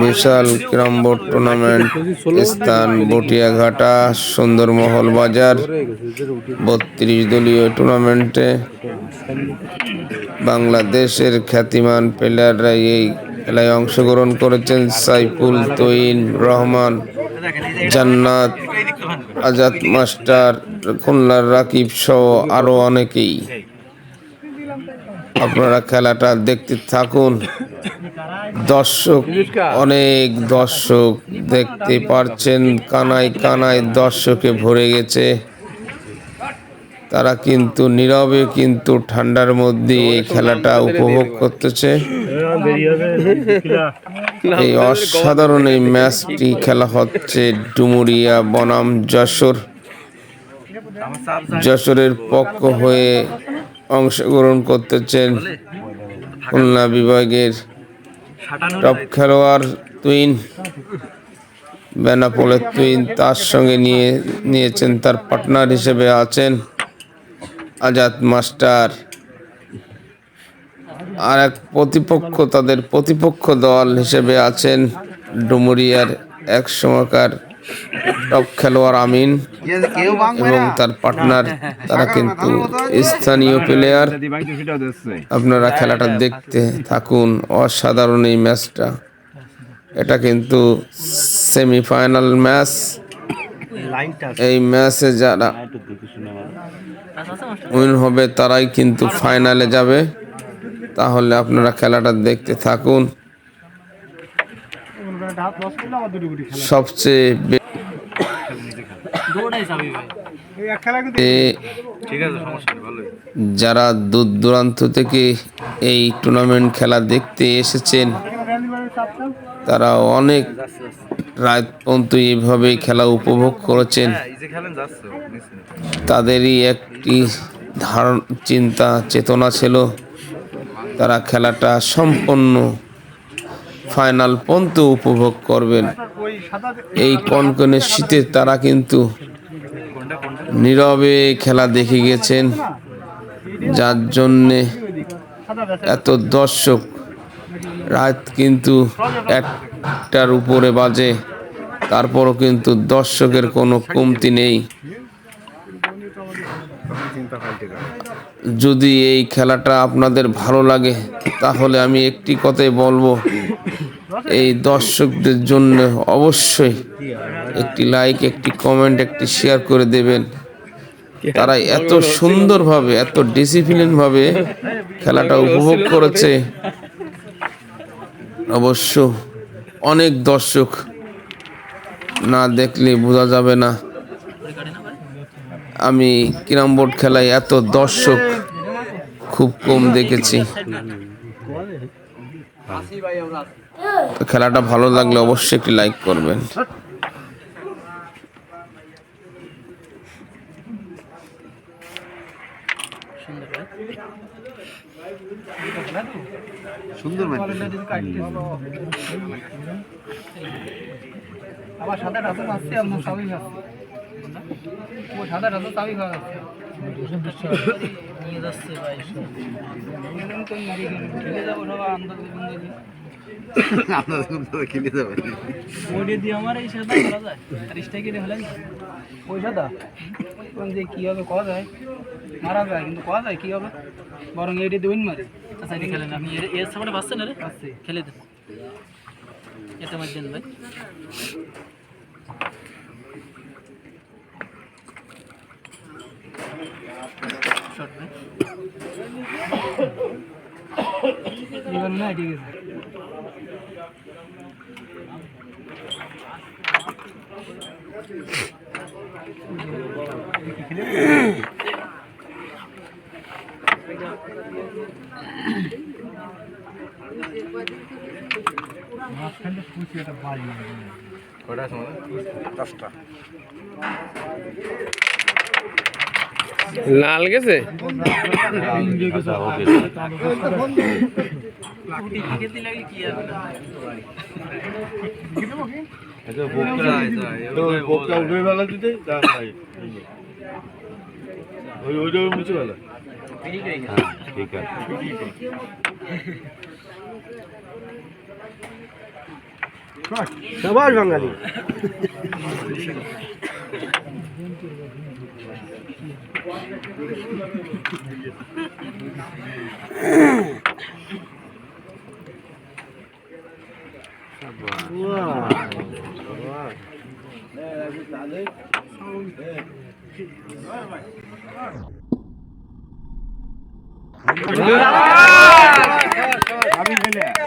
বিশাল carrom board tournament, স্থান বটিয়াঘাটা, সুন্দরমহল বাজার, বত্রিশ দলীয় টুর্নামেন্টে বাংলাদেশের খ্যাতিমান প্লেয়াররা এই খেলায় অংশগ্রহণ করেছেন সাইফুল তৈন রহমান, জান্নাত, আজাদ মাস্টার, খুলনার রাকিব সহ আরও অনেকেই। আপনারা খেলাটা দেখতে থাকুন। দর্শক, অনেক দর্শক দেখতে পারছেন। কানায় কানায় দর্শকে ভরে গেছে। তারা কিন্তু নীরবে, কিন্তু ঠান্ডার মধ্যে এই খেলাটা উপভোগ করতেছে। এই অসাধারণ এই ম্যাচটি খেলা হচ্ছে ডুমুরিয়া বনাম যশোর। যশোরের পক্ষ হয়ে অংশগ্রহণ করতেছেন খুলনা বিভাগের টপ খেলোয়াড় তুইন বেনাপোলের তুইন তার সঙ্গে নিয়ে নিয়েছেন তার পার্টনার হিসেবে আছেন আজাদ মাস্টার। আর এক প্রতিপক্ষ তাদের প্রতিপক্ষ দল হিসেবে আছেন ডুমুরিয়ার এক সময়কার টপ খেলোয়াড় আমিন এবং তার পার্টনার তারা কিন্তু স্থানীয় প্লেয়ার আপনারা খেলাটা দেখতে থাকুন। অসাধারণ এই ম্যাচটা। এটা কিন্তু সেমিফাইনাল ম্যাচ। এই ম্যাচে যারা উইন হবে তারাই কিন্তু ফাইনালে যাবে। তাহলে আপনারা খেলাটা দেখতে থাকুন। সবচেয়ে যারা দূর দূরান্ত থেকে এই টুর্নামেন্ট খেলা দেখতে এসেছেন, তারা অনেক রাত পর্যন্ত এইভাবে খেলা উপভোগ করেছেন। তাদেরই একটি ধারণ, চিন্তা, চেতনা ছিল। তারা খেলাটা সম্পন্ন ফাইনাল পর্যন্ত উপভোগ করবেন। এই কনকনে শীতে তারা কিন্তু নীরবে খেলা দেখে গেছেন। যার জন্যে এত দর্শক রাত কিন্তু একটার উপরে বাজে, তারপরও কিন্তু দর্শকের কোনো কমতি নেই। যদি এই খেলাটা আপনাদের ভালো লাগে, তাহলে আমি একটি কথাই বলব এই দর্শকদের জন্য অবশ্যই একটি লাইক একটি কমেন্ট একটি শেয়ার করে দেবেন। তারা এত সুন্দরভাবে, এত ডিসিপ্লিন ভাবে খেলাটা উপভোগ করেছে। অবশ্য অনেক দর্শক না দেখলে বোঝা যাবে না। আমি ক্যারাম বোর্ড খেলায় এত দর্শক খুব কম দেখেছি। তো খেলাটা ভালো লাগলে অবশ্যই একটি লাইক করবেন। সুন্দর ম্যাচ সাদা রাসন আসছে আপনার সবই আসছে ও সাদা রাসন সবই খাওয়া নিয়ে যাচ্ছে ভাই যাব সবাই আন্দাজ আপনাদের কিন্তু খেলে যাবেন ওইটা দিয়ে আমার এই সাদা করা যায়। ত্রিশটা কেটে হলেন ওই সাদা? এখন যে কী হবে কওয়া যায়। মারা যায় কিন্তু কওয়া যায় কী হবে? বরং এইটা দিন মারে। আচ্ছা এটা খেলেন আপনি। এর- এর সামনে বাঁচছেন রে? বাঁচছে। খেলে দেন। এটা মার দেন ভাই। শর্ট ভাই। না ঠিক আছে কটা সময় দশটা। লাল গেছে? কি আর? আচ্ছা, বোকটা উঠে বেলা দিতে? ওই ওইটা মুছে বেলা? আচ্ছা, ঠিক আছে। সবার বাঙালি। Wow. આવી ગયા